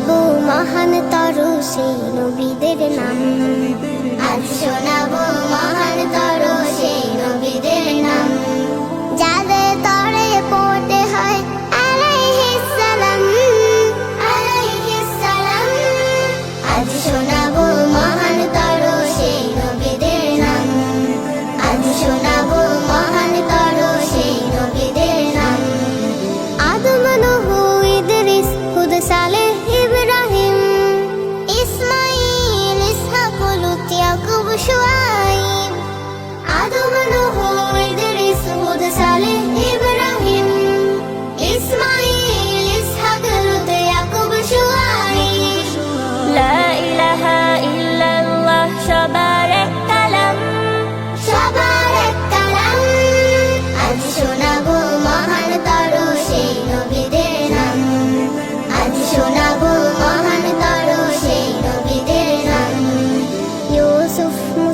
শোনাবো মহান তরু সেই নবীদের নাম। আজ শোনাবো মহান তরু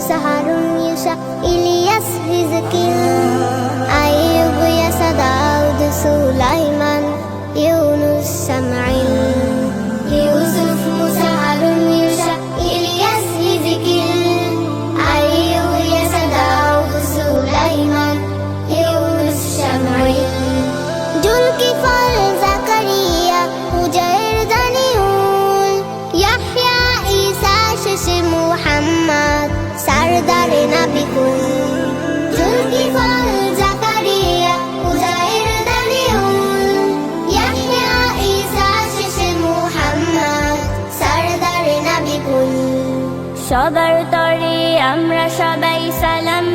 سهر يشاء إلياس هزكيا أيوب يا داود سليمان. يونس سمعيل يوسف موسى هارون إلياس هزكيا أيوب يسى داود سليمان. يونس سمعيل جلكي সবার তরে আমরা সবাই সালাম